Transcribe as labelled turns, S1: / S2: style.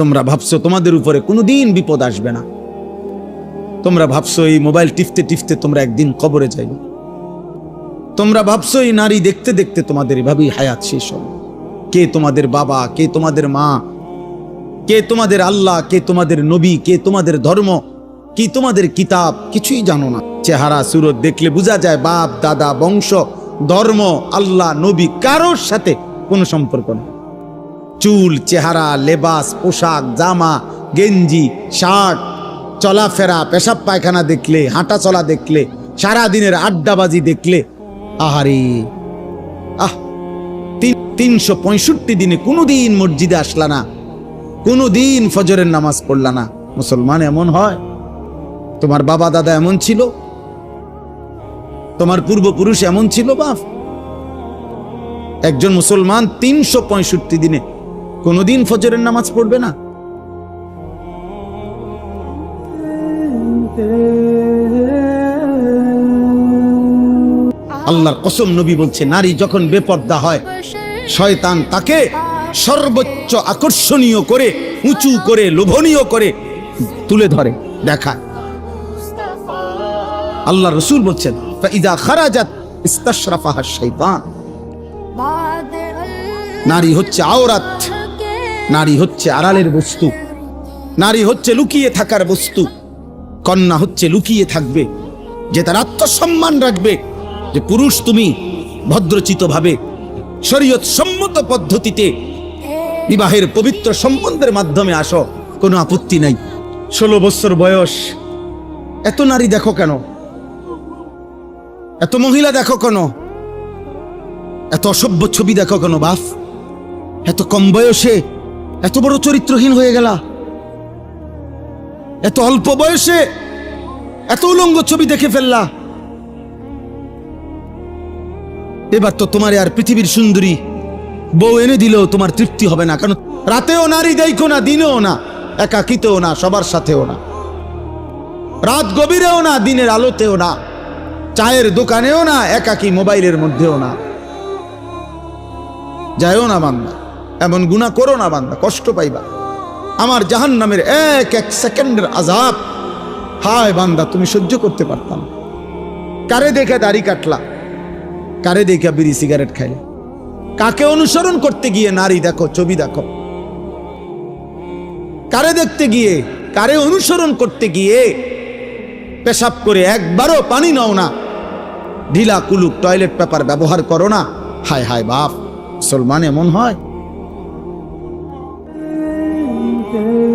S1: তোমরা ভাবছ তোমাদের উপরে কোনোদিন বিপদ আসবে না। তোমরা ভাবছ এই মোবাইল টিপতে টিপতে তোমরা একদিন কবরে যাইবে। তোমরা ভাবছ এই নারী দেখতে দেখতে তোমাদের এভাবেই হায়াত শেষ হবে। কে তোমাদের বাবা, কে তোমাদের মা, কে তোমাদের আল্লাহ, কে তোমাদের নবী, কে তোমাদের ধর্ম, কি তোমাদের কিতাব, কিছুই জানো না। চেহারা, সুরত দেখলে বোঝা যায় বাপ, দাদা, বংশ, ধর্ম, আল্লাহ, নবী, কারোর সাথে কোনো সম্পর্ক নেই। চুল, চেহারা, লেবাস, পোশাক, জামা, গেঞ্জি, শার্ট, চলাফেরা, পেশাব পায়খানা দেখলে হাঁটা চলা দেখলে সারা দিনের আড্ডাবাজি দেখলে, আহারে! আহ! তিন- তিনশো পঁয়ষট্টি দিনে কোনোদিন মসজিদে আসলা না, কোনোদিন ফজরের নামাজ পড়লা না। মুসলমান এমন হয়? তোমার বাবা, দাদা এমন ছিল? তোমার পূর্বপুরুষ এমন ছিল, বাপ? একজন মুসলমান তিনশো পঁয়ষট্টি দিনে কোনোদিন ফজরের নামাজ পড়বে না? আল্লাহর কসম নবী বলছে, নারী যখন বেপর্দা হয়, শয়তান তাকে সর্বোচ্চ আকর্ষণীয় করে, উঁচু করে, লোভনীয় করে তুলে ধরে, দেখায়। আল্লাহ রসুল বলছেন ইদা নারী হচ্ছে আওরাত। নারী হচ্ছে আড়ালের বস্তু। নারী হচ্ছে লুকিয়ে থাকার বস্তু। কন্যা হচ্ছে লুকিয়ে থাকবে, যে তার আত্মসম্মান রাখবে, যে পুরুষ তুমি ভদ্রচিত ভাবে শরীয়ত সম্মত পদ্ধতিতে বিবাহের পবিত্র সম্বন্ধের মাধ্যমে আসো, কোনো আপত্তি নাই। ষোলো বছর বয়স, এত নারী দেখো কেন? এত মহিলা দেখো কেন? এত অসভ্য ছবি দেখো কেন বাফ এত কম বয়সে এত বড় চরিত্রহীন হয়ে গেলা। এত অল্প বয়সে এত উলঙ্গ ছবি দেখে ফেললা। এবার তো তোমার আর পৃথিবীর সুন্দরী বউ এনে দিলেও তোমার তৃপ্তি হবে না, কারণ রাতেও নারী দেখো না, দিনেও না, একাকিতেও না, সবার সাথেও না। রাত গভীরেও না, দিনের আলোতেও না, চায়ের দোকানেও না, একাকি মোবাইলের মধ্যেও না। যায়ও না বান্দা। এমন গুণা করো না বান্দা, কষ্ট পাইবা। আমার জাহান নামের এক এক সেকেন্ডের আজাব হায় বান্দা, তুমি সহ্য করতে পারতাম কারে দেখে দাড়ি কাটলা? কারে দেখে বিড়ি সিগারেট খাইলে? কাকে অনুসরণ করতে গিয়ে নারী দেখো, ছবি দেখো? কারে দেখতে গিয়ে, কারে অনুসরণ করতে গিয়ে পেশাব করে একবারও পানি নাও না? ঢিলা কুলুক টয়লেট পেপার ব্যবহার করো না? হায় হায় বাপ, মুসলমান এমন হয়? Ooh.